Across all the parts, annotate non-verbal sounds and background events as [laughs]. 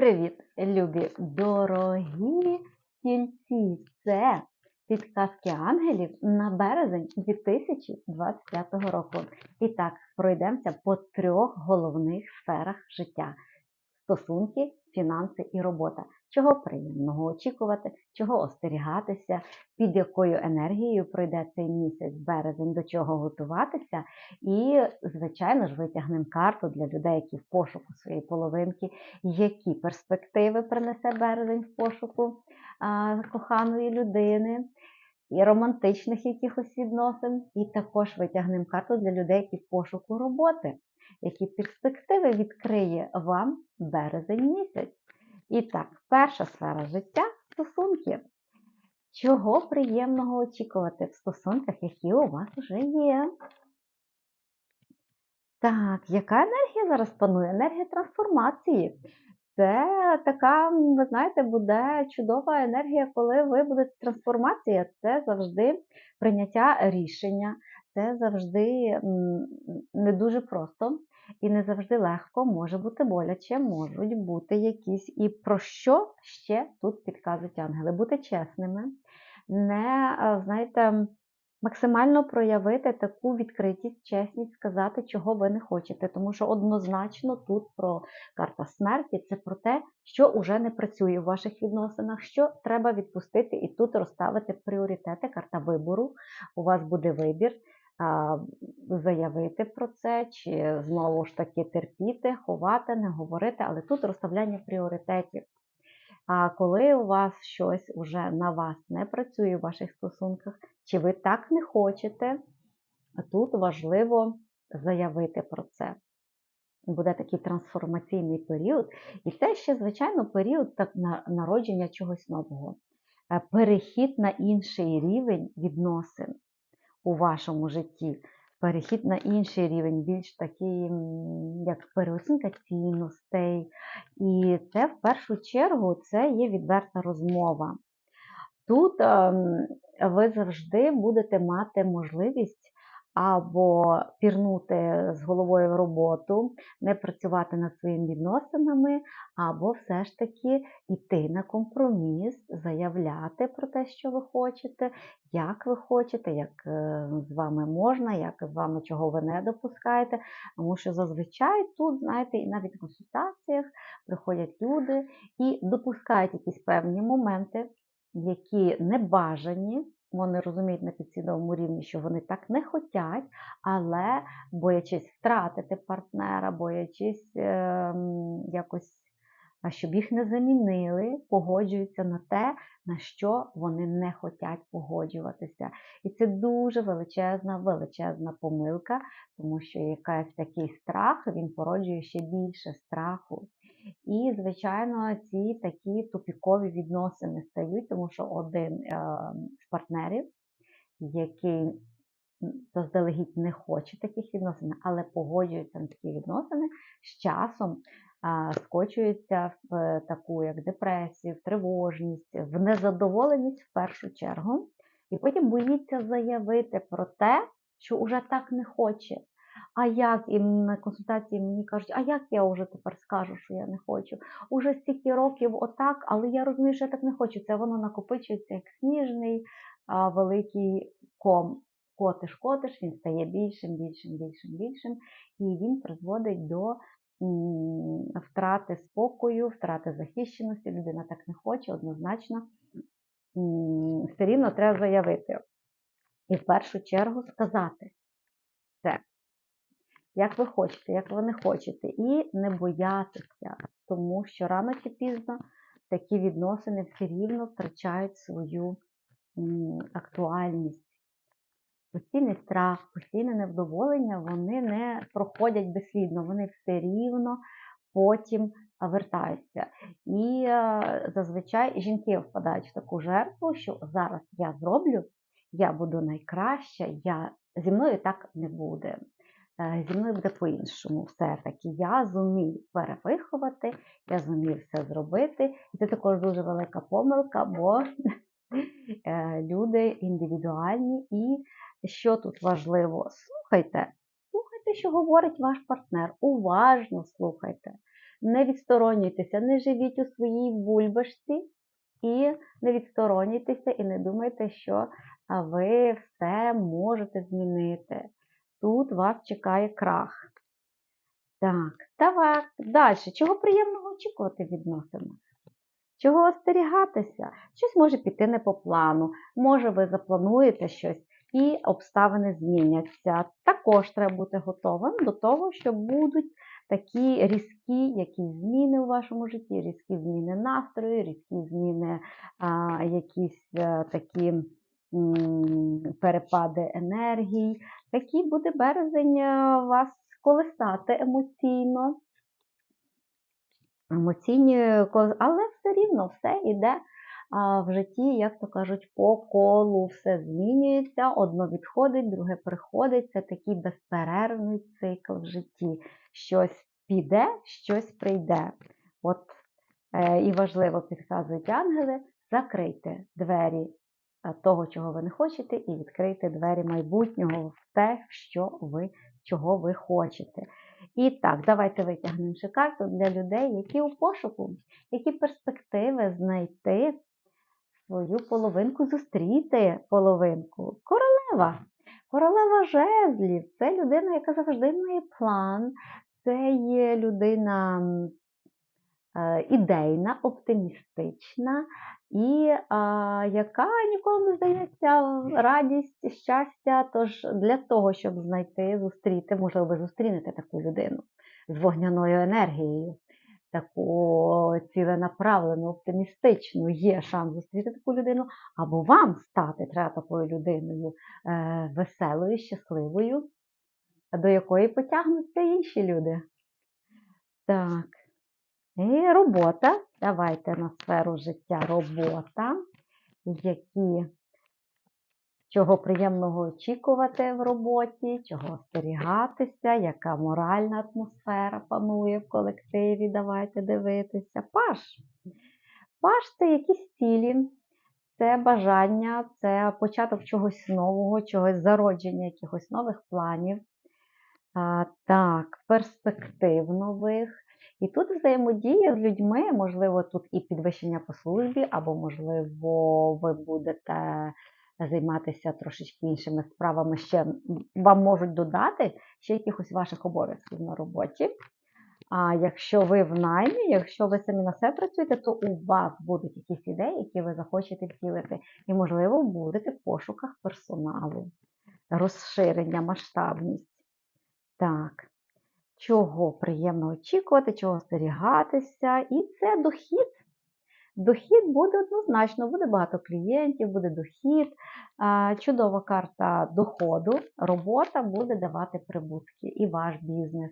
Привіт, любі дорогі стільці! Це підказки ангелів на березень 2025 року. І так, пройдемося по трьох головних сферах життя: стосунки, фінанси і робота. Чого приємного очікувати, чого остерігатися, під якою енергією пройде цей місяць, березень, до чого готуватися. І, звичайно ж, витягнемо карту для людей, які в пошуку своєї половинки, які перспективи принесе березень в пошуку а, коханої людини. І романтичних якихось відносин, і також витягнемо карту для людей, які в пошуку роботи, які перспективи відкриє вам березень місяць. І так, перша сфера життя стосунки. Чого приємного очікувати в стосунках, які у вас вже є? Так, яка енергія зараз панує? Енергія трансформації. Це така, ви знаєте, буде чудова енергія, коли ви будете трансформація. Це завжди прийняття рішення, це завжди не дуже просто. І не завжди легко, може бути боляче, можуть бути якісь. І про що ще тут підказують ангели? Бути чесними, не, знаєте, максимально проявити таку відкритість, чесність, сказати, чого ви не хочете. Тому що однозначно тут про карта смерті це про те, що вже не працює в ваших відносинах, що треба відпустити і тут розставити пріоритети, карта вибору. У вас буде вибір заявити про це, чи знову ж таки терпіти, ховати, не говорити, але тут розставляння пріоритетів. А коли у вас щось уже на вас не працює в ваших стосунках, чи ви так не хочете, тут важливо заявити про це. Буде такий трансформаційний період, і це ще, звичайно, період народження чогось нового. Е, перехід на інший рівень відносин у вашому житті. Перехід на інший рівень, більш такий, як переоцінка цінностей. І це в першу чергу це є відверта розмова. Тут ем, ви завжди будете мати можливість або пірнути з головою в роботу, не працювати над своїми відносинами, або все ж таки йти на компроміс, заявляти про те, що ви хочете, як ви хочете, як е, з вами можна, як з вами чого ви не допускаєте. Тому що зазвичай тут, знаєте, і навіть в консультаціях приходять люди і допускають якісь певні моменти, які не бажані. Вони розуміють на підсвідомому рівні, що вони так не хотять, але боячись втратити партнера, боячись е, якось, щоб їх не замінили, погоджуються на те, на що вони не хочуть погоджуватися. І це дуже величезна, величезна помилка, тому що якийсь такий страх він породжує ще більше страху. І, звичайно, ці такі тупікові відносини стають, тому що один е, з партнерів, який заздалегідь не хоче таких відносин, але погоджується на такі відносини, з часом скочується в е, таку як депресію, в тривожність, в незадоволеність в першу чергу, і потім боїться заявити про те, що вже так не хоче. А як і на консультації мені кажуть, а як я вже тепер скажу, що я не хочу? Уже стільки років отак, але я розумію, що я так не хочу. Це воно накопичується як сніжний а, великий ком. Котиш, котиш, він стає більшим, більшим, більшим, більшим, і він призводить до втрати спокою, втрати захищеності. Людина так не хоче, однозначно. Все рівно треба заявити. І в першу чергу сказати це як ви хочете, як ви не хочете, і не боятися, тому що рано чи пізно такі відносини все рівно втрачають свою актуальність. Постійний страх, постійне невдоволення, вони не проходять безслідно, вони все рівно потім вертаються. І е, зазвичай жінки впадають в таку жертву, що зараз я зроблю, я буду найкраща, я, зі мною так не буде. Е, зі мною буде по-іншому. Все-таки я зумію перевиховати, я зумію все зробити. І це також дуже велика помилка, бо [laughs] е, люди індивідуальні. І що тут важливо? Слухайте, слухайте, що говорить ваш партнер. Уважно слухайте. Не відсторонюйтеся, не живіть у своїй бульбашці і не відсторонюйтеся і не думайте, що ви все можете змінити. Тут вас чекає крах. Так, давай. Далі. Чого приємного очікувати в відносинах? Чого остерігатися? Щось може піти не по плану, може ви заплануєте щось і обставини зміняться. Також треба бути готовим до того, що будуть такі різкі якісь зміни у вашому житті, різкі зміни настрою, різкі зміни, а, якісь а, такі м, перепади енергій. Такий буде березень вас колесати емоційно. Емоційні, але все рівно все йде а, в житті, як то кажуть, по колу, все змінюється, одно відходить, друге приходить. Це такий безперервний цикл в житті. Щось піде, щось прийде. От е, і важливо підказують ангели, закрийте двері е, того, чого ви не хочете, і відкрийте двері майбутнього в те, що ви, чого ви хочете. І так, давайте витягнемо ще карту для людей, які у пошуку, які перспективи знайти свою половинку, зустріти половинку. Королева. Королева жезлів. Це людина, яка завжди має план. Це є людина е, ідейна, оптимістична і е, яка ніколи не здається радість, щастя. Тож для того, щоб знайти, зустріти, можливо, ви зустрінете таку людину з вогняною енергією, таку ціленаправлену, оптимістичну, є шанс зустріти таку людину, або вам стати треба такою людиною е, веселою, щасливою, до якої потягнуться інші люди. Так. І робота. Давайте на сферу життя робота. Які, чого приємного очікувати в роботі, чого остерігатися, яка моральна атмосфера панує в колективі. Давайте дивитися. Паш. Паш це якісь цілі, це бажання, це початок чогось нового, чогось зародження, якихось нових планів. А, так, перспектив нових. І тут взаємодія з людьми, можливо, тут і підвищення по службі, або, можливо, ви будете займатися трошечки іншими справами. Ще вам можуть додати ще якихось ваших обов'язків на роботі. А якщо ви в наймі, якщо ви самі на себе працюєте, то у вас будуть якісь ідеї, які ви захочете втілити. І, можливо, будете в пошуках персоналу, розширення, масштабність. Так чого приємно очікувати, чого остерігатися. І це дохід. Дохід буде однозначно, буде багато клієнтів, буде дохід, чудова карта доходу, робота буде давати прибутки і ваш бізнес.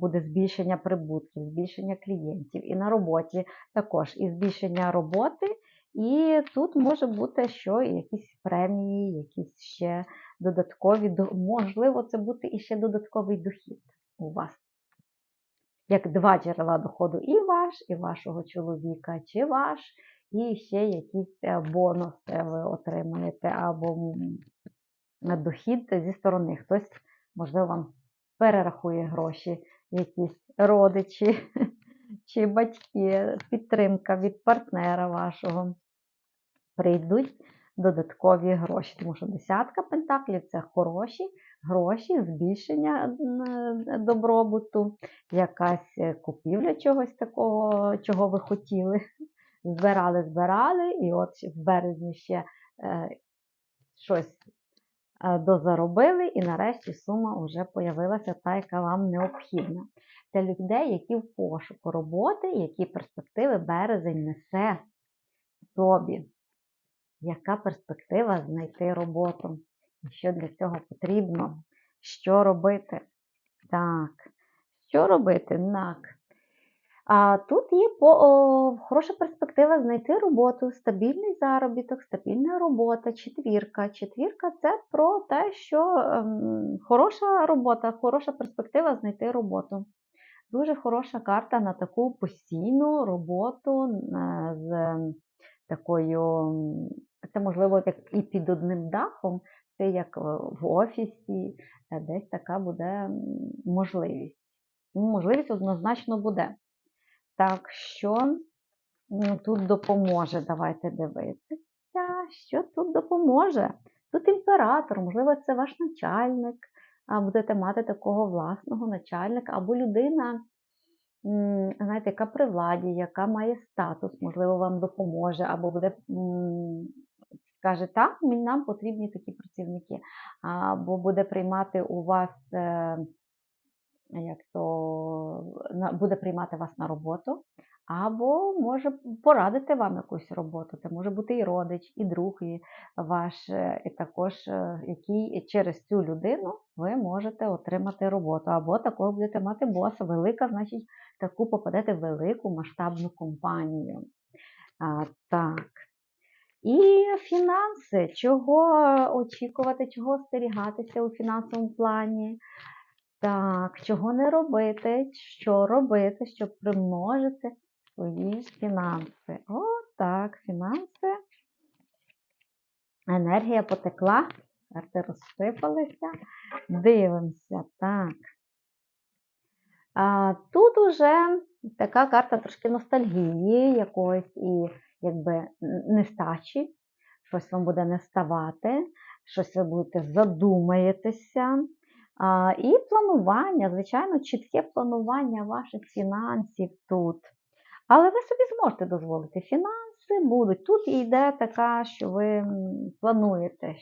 Буде збільшення прибутків, збільшення клієнтів. І на роботі також і збільшення роботи. І тут може бути що якісь премії, якісь ще додаткові, можливо, це бути і ще додатковий дохід у вас. Як два джерела доходу і ваш, і вашого чоловіка, чи ваш, і ще якісь е, бонуси ви отримаєте, або дохід зі сторони. Хтось, можливо, вам перерахує гроші, якісь родичі [laughs] чи батьки, підтримка від партнера вашого. Прийдуть додаткові гроші, тому що десятка пентаклів це хороші гроші, збільшення добробуту, якась е, купівля чогось такого, чого ви хотіли. Збирали, збирали, і от в березні ще е, щось е, дозаробили, і нарешті сума вже з'явилася та, яка вам необхідна. Для людей, які в пошуку роботи, які перспективи березень несе собі. Яка перспектива знайти роботу? Що для цього потрібно? Що робити? Так, що робити? Так. А Тут є по, о, хороша перспектива знайти роботу, стабільний заробіток, стабільна робота, четвірка. Четвірка це про те, що ем, хороша робота, хороша перспектива знайти роботу. Дуже хороша карта на таку постійну роботу е, з такою, це можливо як і під одним дахом, це як в офісі, е, десь така буде можливість. Ну, можливість однозначно буде. Так що тут допоможе? Давайте дивитися, що тут допоможе. Тут імператор, можливо, це ваш начальник, а будете мати такого власного начальника, або людина, знаєте, яка при владі, яка має статус, можливо, вам допоможе, або буде скаже, так, нам потрібні такі працівники, або буде приймати у вас. е, як то буде приймати вас на роботу, або може порадити вам якусь роботу. Це може бути і родич, і друг, і ваш, е, і також е, який через цю людину ви можете отримати роботу. Або такого будете мати боса. Велика, значить, таку попадете в велику масштабну компанію. А, так. І фінанси, чого очікувати, чого остерігатися у фінансовому плані. Так, чого не робити, що робити, щоб примножити свої фінанси. О, так, фінанси. Енергія потекла, карти розсипалися. Дивимося, так. А, тут уже така карта трошки ностальгії якоїсь і якби нестачі. Щось вам буде не ставати, щось ви будете задумаєтеся. А, і планування, звичайно, чітке планування ваших фінансів тут. Але ви собі зможете дозволити. Фінанси будуть. Тут йде така, що ви плануєте.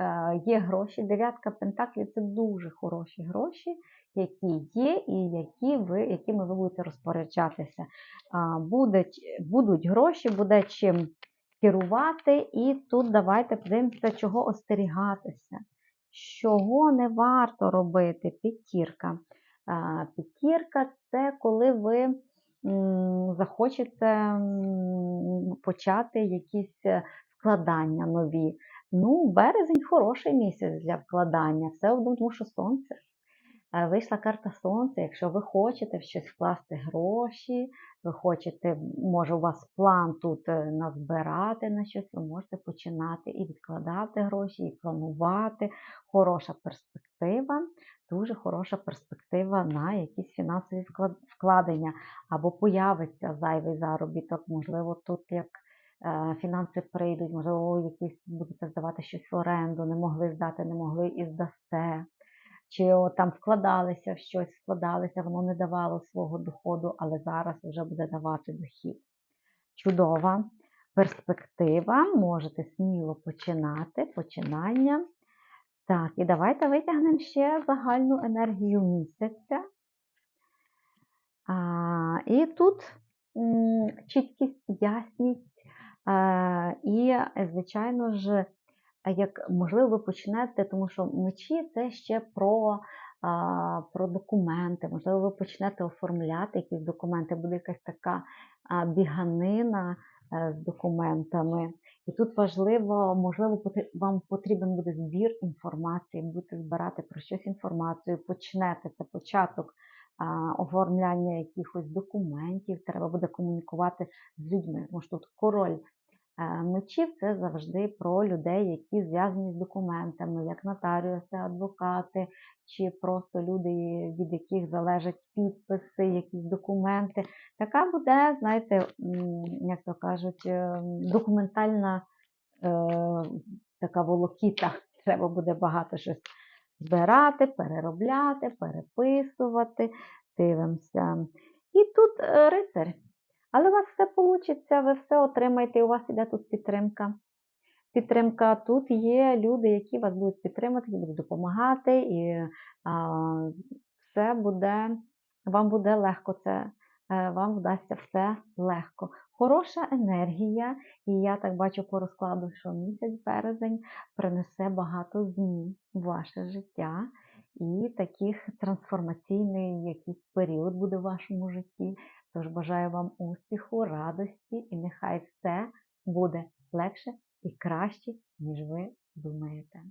Е, Є гроші, дев'ятка пентаклів це дуже хороші гроші, які є, і які ви, якими ви будете розпоряджатися. Будуть, будуть гроші, буде чим керувати, і тут давайте подивимося, чого остерігатися чого не варто робити? П'ятірка. П'ятірка це коли ви захочете почати якісь е, вкладання нові. Ну, березень хороший місяць для вкладання. Все одно, тому що сонце. Е, Вийшла карта сонця. Якщо ви хочете в щось вкласти гроші, ви хочете, може, у вас план тут е, назбирати на щось, ви можете починати і відкладати гроші, і планувати. Хороша перспектива, дуже хороша перспектива на якісь фінансові вкладення. Або появиться зайвий заробіток, можливо, тут як фінанси прийдуть, можливо, якісь будете здавати щось в оренду, не могли здати, не могли і здасте чи от там вкладалися в щось, вкладалися, воно не давало свого доходу, але зараз вже буде давати дохід. Чудова перспектива, можете сміло починати, починання. Так, і давайте витягнемо ще загальну енергію місяця. А, і тут м, чіткість, ясність, і, звичайно ж, як можливо ви почнете, тому що мечі це ще про, про документи. Можливо, ви почнете оформляти якісь документи, буде якась така біганина е, з документами. І тут важливо, можливо, вам потрібен буде збір інформації, будете збирати про щось інформацію, почнете це початок оформляння якихось документів, треба буде комунікувати з людьми. Що тут король Е, Мечів це завжди про людей, які зв'язані з документами, як нотаріуси, адвокати, чи просто люди, від яких залежать підписи, якісь документи. Така буде, знаєте, як то кажуть, е, документальна е, така волокіта. [laughs] Треба буде багато щось збирати, переробляти, переписувати. Дивимося. І тут е, рицарь. Але у вас все вийде, ви все отримаєте, і у вас іде тут підтримка. Підтримка тут є люди, які вас будуть підтримати, які будуть допомагати, і а, все буде, вам буде легко це, е, вам вдасться все легко. Хороша енергія, і я так бачу по розкладу, що місяць березень принесе багато змін в ваше життя. І таких трансформаційний якийсь період буде в вашому житті. Тож бажаю вам успіху, радості і нехай все буде легше і краще, ніж ви думаєте.